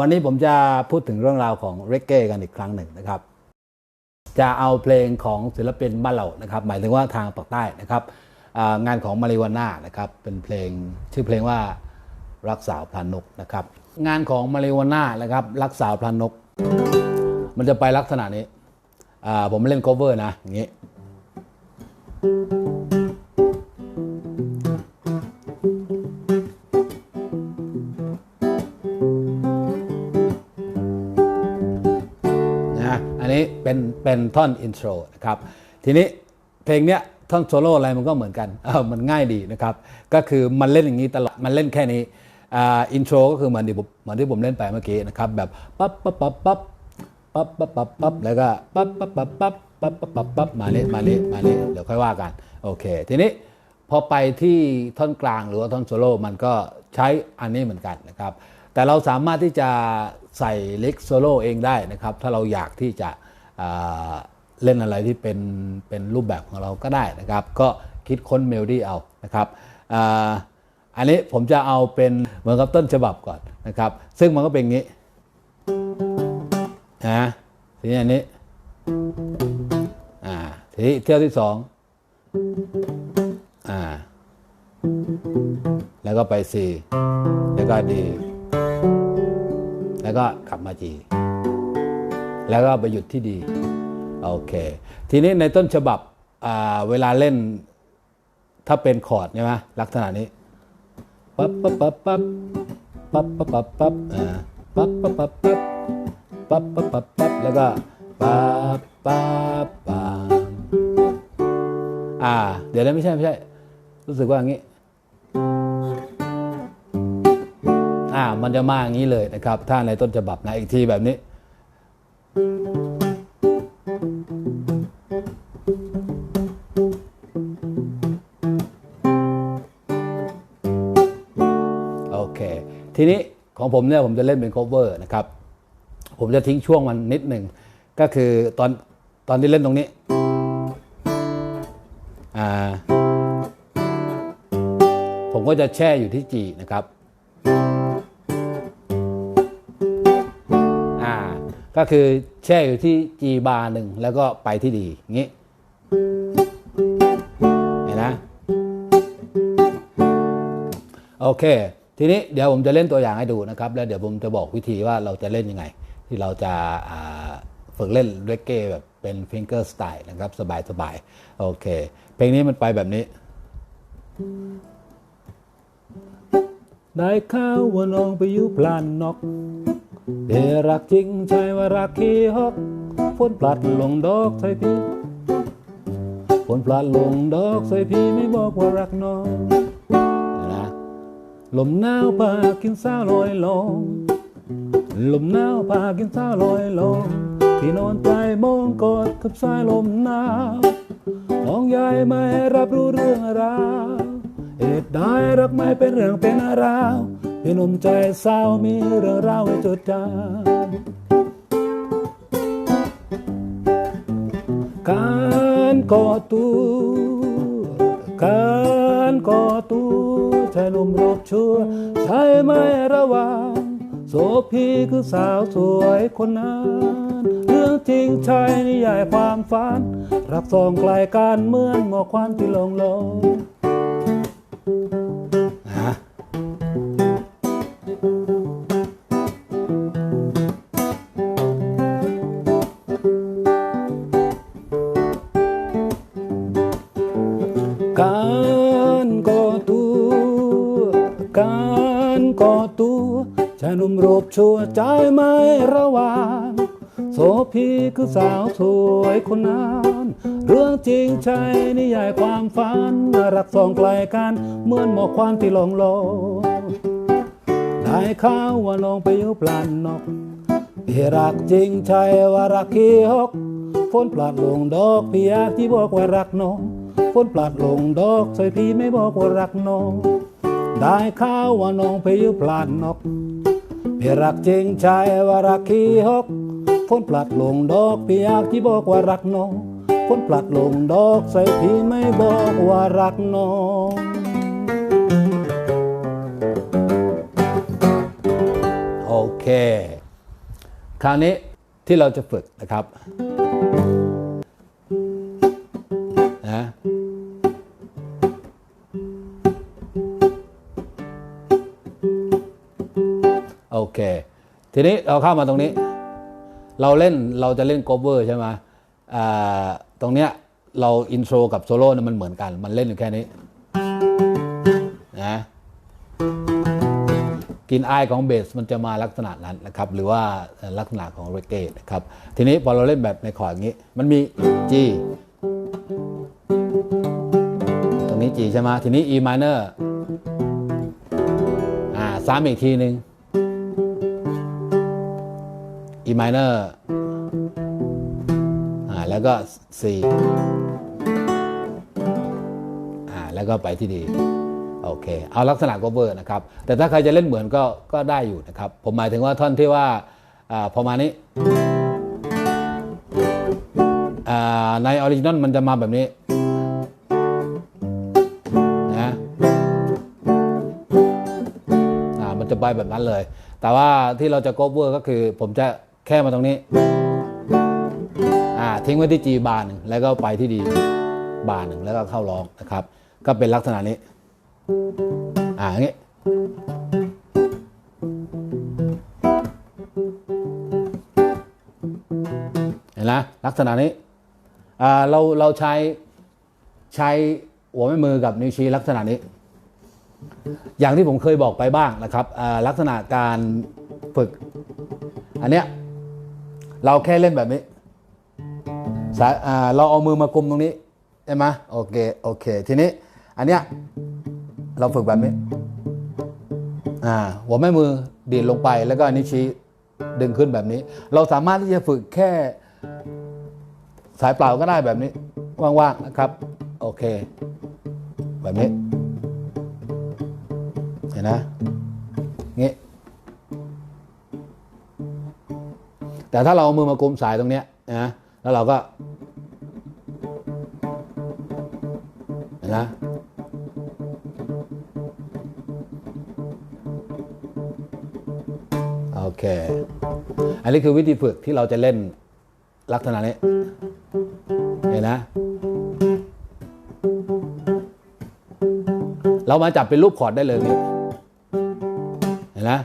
วันนี้ผมจะพูดถึงเรื่องราวของเรกเก้กันอีกครั้งหนึ่งนะครับ จะเอาเพลงของศิลปินบ้านเรานะครับ หมายถึงว่าทางปากใต้นะครับงานของมาริวาน่านะครับ เป็นเพลงชื่อเพลงว่ารักสาวพลานกนะครับ งานของมาริวาน่านะครับ รักสาวพลานก มันจะไปลักษณะนี้ผมเล่น cover นะอย่างนี้ันนี้เป็นเป็นท่อนอินโทรนะครับทีนี้เพลงเนี้ยท่อนโซโล่อะไรมันก็เหมือนกันเออมันง่ายดีนะครับก็คือมันเล่นอย่างนี้ตลอดมันเล่นแค่นี้อ่าอินโทรก็คือเหมือนที่ผมเหมือนที่ผมเล่นไปเมื่อกี้นะครับแบบปั๊บปั๊บปั๊บปั๊บปั๊บปั๊บปั๊บปั๊บแล้วก็ปั๊บปั๊บปั๊บปั๊บปั๊บปั๊บปั๊บปั๊บมานี้มานี้มานี้เดี๋ยวค่อยว่ากันโอเค ทีนี้พอไปที่ท่อนกลางหรือว่าท่อนโซโล่มันก็ใช้อันนี้เหมือนกันนะครับ แต่เราสามารถที่จะใส่เล็กโซโล่เองได้นะครับ ถ้าเราอยากที่จะเล่นอะไรที่เป็นเป็นรูปแบบของเราก็ได้นะครับ ก็คิดค้นเมโลดี้เอานะครับอ,อันนี้ผมจะเอาเป็นเหมือนกับต้นฉบับก่อนนะครับ ซึ่งมันก็เป็นอย่างนี้นะทีนี้อันนี้อ่าทีนี้เที่ยวที่สองอ่าแล้วก็ไป C แล้วก็ D แล้วก็กลับมา G แล้วก็ไปหยุดที่ดี โอเค ทีนี้ในต้นฉบับเวลาเล่นถ้าเป็นคอร์ดใช่ไหมลักษณะนี้ปั๊บปั๊บปั๊บปั๊บปั๊บปั๊บปั๊บปั๊บอ่าปั๊บปั๊บปั๊บปั๊บปั๊บปั๊บปั๊บปั๊บแล้วก็ปั๊บปั๊บปั๊บอ่า เดี๋ยวนะไม่ใช่ไม่ใช่ รู้สึกว่าอย่างนี้ อ่ามันจะมาอย่างนี้เลยนะครับ ถ้าในต้นฉบับนะอีกทีแบบนี้ โอเค ทีนี้ของผมเนี่ยผมจะเล่นเป็น cover นะครับ ผมจะทิ้งช่วงมันนิดหนึ่ง ก็คือตอนตอนที่เล่นตรงนี้อ่าผมก็จะแช่อยู่ที่ G นะครับ ก็คือแช่อยู่ที่ G บาร์หนึ่งแล้วก็ไปที่ดีงนี้เห็นนะโอเค ทีนี้เดี๋ยวผมจะเล่นตัวอย่างให้ดูนะครับ แล้วเดี๋ยวผมจะบอกวิธีว่าเราจะเล่นยังไง ที่เราจะาฝึกเล่นเรกเก้แบบเป็นฟิงเกอร์สไตล์นะครับ สบายๆโอเค เพลงนี้มันไปแบบนี้ได้ข่าวว่าน้องไปอยู่พลานนก เดรักจริงใจว่ารักขี้ฮอกฝนปลัดลงดอกใส่พี่ฝนปลัดลงดอกใส่พี่ไม่บอกว่ารักน้องนะลมหนาวพากินสาวลอยลงลมหนาวพากินสาวลอยลงพี่นอนใต้มองกอดกับสายลมหนาวน้องยายไม่รับรู้เรื่องราวเหตุใดรักไม่เป็นเรื่องเป็นราว พี่หนุ่มใจเศร้ามีเรื่องราวให้จดจำการก่อตัวการก่อตัวชายหนุ่มรบชั่วใช่ไหมระวังโสพีคือสาวสวยคนนั้นเรื่องจริงใช่นิยายความฝัน รักสองไกลกันเหมือนหมอกควันที่ลงลง พีคือสาวสวยคนนั้นเรื่องจริงใช่นิยายความฝันรักสองไกลกันเหมือนหมอกควันที่ลงลงได้ข่าวว่านองไปอยู่ปลานนกพี่รักจริงใช่ว่ารักขี้ฮกฝนปลาดลงดอกพี่อยากที่บอกว่ารักน้องฝนปลาดลงดอกใส่พี่ไม่บอกว่ารักน้องได้ข่าวว่าน้องไปอยู่ปลาดนกพี่รักจริงใจว่ารักขี้ฮก ฝนปลาดลงดอกพี่อยากที่บอกว่ารักน้องฝนปลาดลงดอกใส่พี่ไม่บอกว่ารักน้องโอเค คราวนี้ที่เราจะฝึกนะครับนะโอเค ทีนี้เราเข้ามาตรงนี้ เราเล่นเราจะเล่น cover ใช่ไหมตรงเนี้ยเราอินโทรกับโซโล่เนี่ยมันเหมือนกัน มันเล่นอยู่แค่นี้นะกินไอของเบสมันจะมาลักษณะนั้นนะครับ หรือว่าลักษณะของเรเกตนะครับ ทีนี้พอเราเล่นแบบในคอร์ดอย่างนี้ มันมี G ตรงนี้ G ใช่ไหมทีนี้ E minor อ่าซ้ำอีกทีหนึ่ง E minor อ่าแล้วก็ C อ่าแล้วก็ไปที่ดีโอเค เอาลักษณะ cover นะครับ แต่ถ้าใครจะเล่นเหมือนก็ก็ได้อยู่นะครับ ผมหมายถึงว่าท่อนที่ว่าอ่าพอมานี้อ่าในออริจินอลมันจะมาแบบนี้นะอ่ามันจะไปแบบนั้นเลย แต่ว่าที่เราจะ cover ก็คือผมจะ ค่มาตรงนี้อ่าทิ้งไว้ที่ G บาร์หนึ่งแล้วก็ไปที่ดีบาร์หนึ่งแล้วก็เข้าร้องนะครับ ก็เป็นลักษณะนี้อ่าอย่างนี้เห็นไหมลักษณะนี้อ่าเราเราใช้ใช้หัวแม่มือกับนิ้วชี้ลักษณะนี้ อย่างที่ผมเคยบอกไปบ้างนะครับอ่าลักษณะการฝึก อันเนี้ย เราแค่เล่นแบบนี้สายเราเอามือมากลุมตรงนี้ใช่ไหมโอเคโอเค ทีนี้อันเนี้ยเราฝึกแบบนี้อ่าหัวแม่มือดีดลงไปแล้วก็นิ้วชี้ดึงขึ้นแบบนี้ เราสามารถที่จะฝึกแค่ สายเปล่าก็ได้แบบนี้ว่างๆนะครับโอเค แบบนี้เห็นนะงี้ แต่ถ้าเราเอามือมากุมสายตรงเนี้ยนะแล้วเราก็นนะโอเค อันนี้คือวิธีฝึกที่เราจะเล่นลักษณะนี้ เห็นนะ เรามาจับเป็นรูปคอร์ดได้เลยนี่ เห็นนะ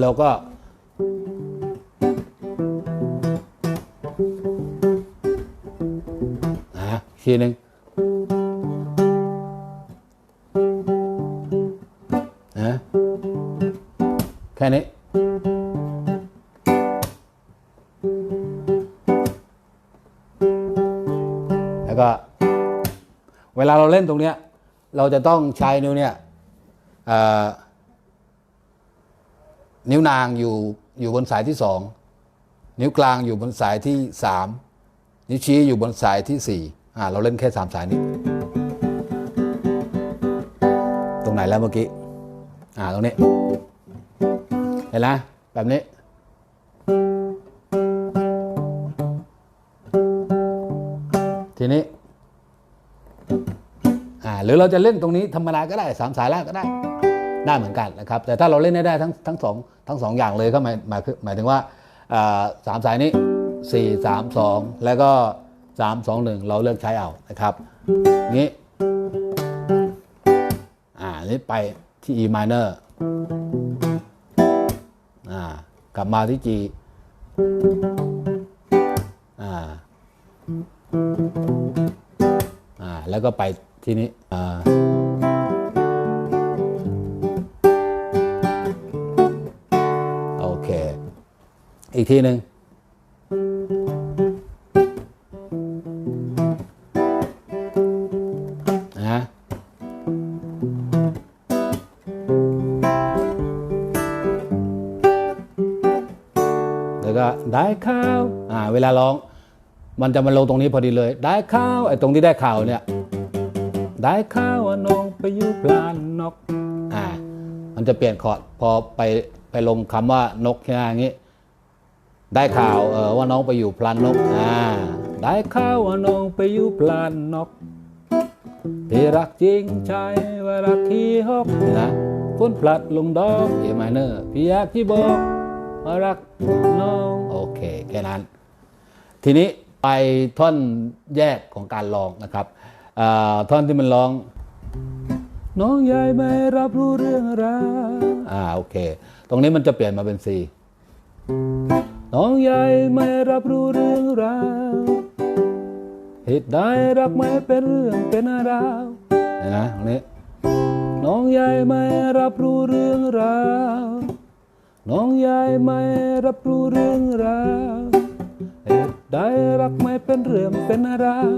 เราก็อ่าอีกทีหนึ่งนะแค่นี้แล้วก็ เวลาเราเล่นตรงเนี้ย เราจะต้องใช้นิ้วเนี่ยเอ่อ นิ้วนางอยู่อยู่บนสายที่สองนิ้วกลางอยู่บนสายที่สามนิ้วชี้อยู่บนสายที่สี่อ่าเราเล่นแค่สามสายนี้ ตรงไหนแล้วเมื่อกี้อ่าตรงนี้ เห็นไหมแบบนี้ทีนี้อ่าหรือเราจะเล่นตรงนี้ธรรมดาก็ได้สามสายล่างก็ได้ ได้เหมือนกันนะครับแต่ถ้าเราเล่นได้ทั้งทั้งสองทั้งสองอย่างเลยก็หมายหมายหมายถึงว่าสามสายนี้สี่สามสองแล้วก็สามสองหนึ่งเราเลือกใช้เอานะครับงี้อ่านี่ไปที่ E minor อ่ากลับมาที่ G อ่าอ่าแล้วก็ไปที่นี้อ่า อีกทีหนึ่งนะแล้วก็ได้ข้าวอ่าเวลาร้อง มันจะมาลงตรงนี้พอดีเลย ได้ข้าวไอ้ตรงที่ได้ข่าวเนี่ย ได้ข้าวว่าน้องไปอยู่ปลานนกอ่ามันจะเปลี่ยนคอร์ดพอไปไปลงคำว่านกใช่อย่างนี้ ได้ข่าวเออว่าน้องไปอยู่พลานนกอ่าได้ข่าวว่าน้องไปอยู่พลานนกที่รักจริงใจว่ารักที่ฮอกนี่นะฝนพลัดลงดอกเอมายเนอร์พี่อยากที่บอกว่ารักน้องโอเคแค่นั้น ทีนี้ไปท่อนแยกของการร้องนะครับอ่าท่อนที่มันร้อง น้องยายไม่รับรู้เรื่องราวอ่าโอเค ตรงนี้มันจะเปลี่ยนมาเป็น C น้องยายไม่รับรู้เรื่องราวเหตุใดรักไม่เป็นเรื่องเป็นราวเห็นนะตรงนี้น้องยายไม่รับรู้เรื่องราวน้องยายไม่รับรู้เรื่องราวเหตุใดรักไม่เป็นเรื่องเป็นราว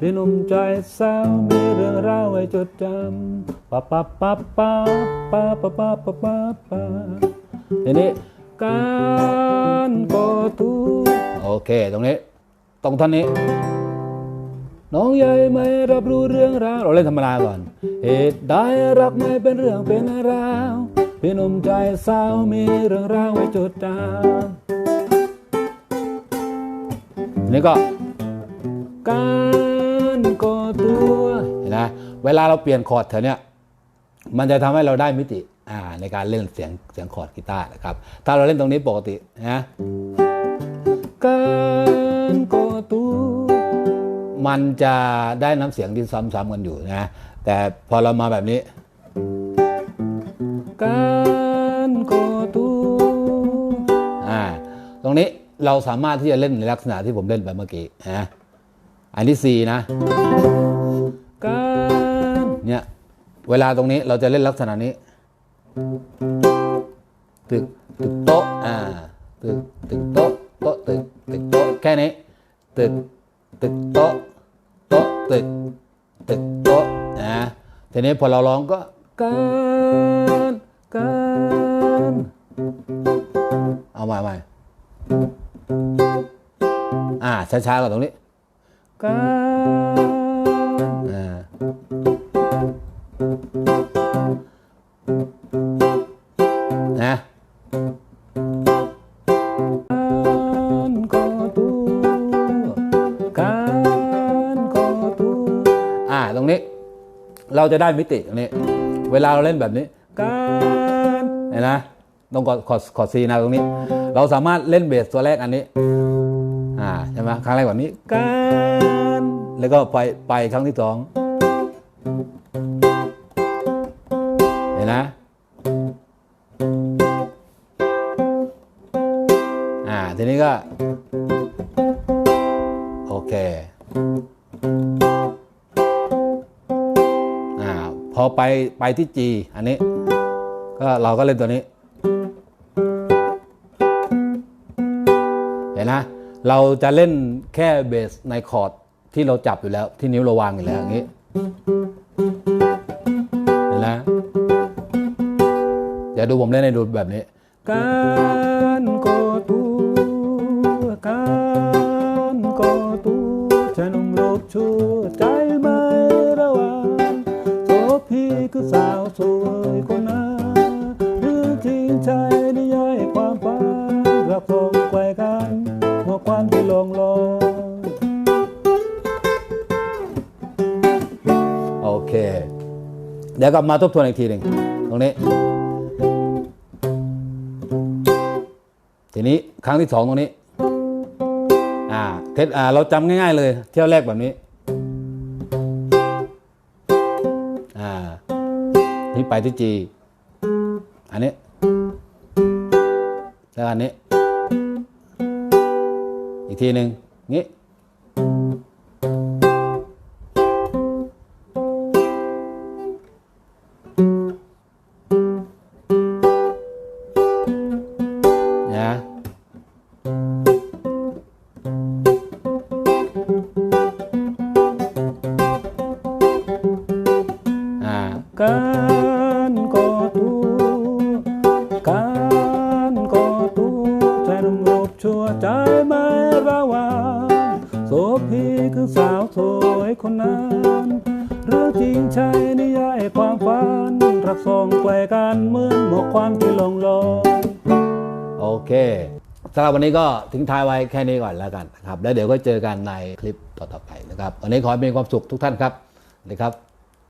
พี่หนุ่มใจสาวมีเรื่องราวให้จดจำปะปะปะปะปะปะปะปะปะปะทีนี้ การก่อตูโอเคตรงนี้ตรงท่อนนี้ น้องใหญ่ไม่รับรู้เรื่องราวเราเล่นธรรมดาก่อน เหตุใดรักไม่เป็นเรื่องเป็นราวพี่หนุ่มใจสาวมีเรื่องราวไว้จดจำนี่ก็ การก่อตัวเห็นไหมเวลาเราเปลี่ยนคอร์ดแถวเนี้ยมันจะทำให้เราได้มิติอ่า ในการเล่นเสียงเสียงคอร์ดกีตาร์นะครับ ถ้าเราเล่นตรงนี้ปกตินะการกอตัวมันจะได้น้ำเสียงที่ซ้ำๆกันอยู่นะ แต่พอเรามาแบบนี้การกอตัวอ่าตรงนี้เราสามารถที่จะเล่นในลักษณะที่ผมเล่นไปเมื่อกี้นะอันที่สี่นะการเนี่ยเวลาตรงนี้เราจะเล่นลักษณะนี้ ตึกตึกโต๊ะอ่าตึกตึกโต๊ะโต๊ะตึกตึกโต๊ะแค่นี้ตึกตึกโต๊ะโต๊ะตึกตึกโต๊ะนะทีนี้พอเราร้องก็การการเอาใหม่ใหม่อ่าช้าๆก่อนตรงนี้การอ่า จะได้มิติตรงนี้ เวลาเราเล่นแบบนี้การเห็นนะตรงกอดคอดขอดซีนะตรงนี้ เราสามารถเล่นเบสตัวแรกอันนี้อ่าใช่ไหมครั้งแรกแบบนี้การแล้วก็ไปไปครั้งที่สองเห็นนะอ่าทีนี้ก็ ไปไปที่ G อันนี้ ก็เราก็เล่นตัวนี้ เห็นนะเราจะเล่นแค่เบสในคอร์ดที่เราจับอยู่แล้ว ที่นิ้วเราวางอยู่แล้วอย่างนี้เห็นนะเดี๋ยวดูผมเล่นให้ดูแบบนี้การกอตัวการกอตัวชะนุ่มโลกชั่ ทรงไกลกันหัวควันที่ลงลอยโอเค เดี๋ยวกลับมาทบทวนอีกทีหนึ่งตรงนี้ ทีนี้ครั้งที่สองตรงนี้ อ่าเทสอ่าเราจำง่าย ๆ เลย เที่ยวแรกแบบนี้ อ่า นี่ไปที่ G อันนี้แล้วอันนี้ อีกทีหนึ่งงี้ ความที่ลงลอยโอเคสำหรับวันนี้ก็ทิ้งท้ายไว้แค่นี้ก่อนแล้วกันนะครับ แล้วเดี๋ยวก็เจอกันในคลิปต่อๆไปนะครับ วันนี้ขอให้มีความสุขทุกท่านครับสวัสดีครับ